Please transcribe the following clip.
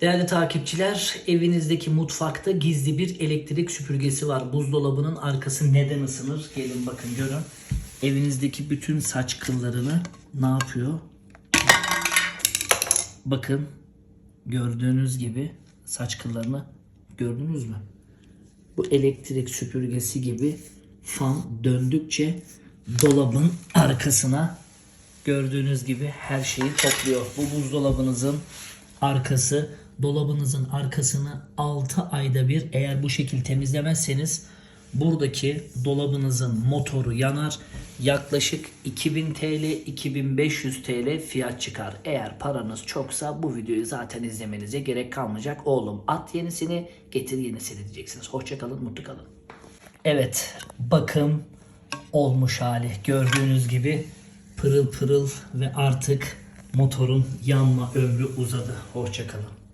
Değerli takipçiler, evinizdeki mutfakta gizli bir elektrik süpürgesi var. Buzdolabının arkası neden ısınır? Gelin bakın görün. Evinizdeki bütün saç kıllarını ne yapıyor? Bakın gördüğünüz gibi saç kıllarını gördünüz mü? Bu elektrik süpürgesi gibi fan döndükçe dolabın arkasına gördüğünüz gibi her şeyi topluyor. Bu buzdolabınızın arkası dolabınızın arkasını 6 ayda bir eğer bu şekil temizlemezseniz buradaki dolabınızın motoru yanar. Yaklaşık 2000 TL 2500 TL fiyat çıkar. Eğer paranız çoksa bu videoyu zaten izlemenize gerek kalmayacak. Oğlum at yenisini getir yenisini diyeceksiniz. Hoşçakalın mutlu kalın. Evet bakım olmuş hali. Gördüğünüz gibi pırıl pırıl ve artık motorun yanma ömrü uzadı. Hoşçakalın.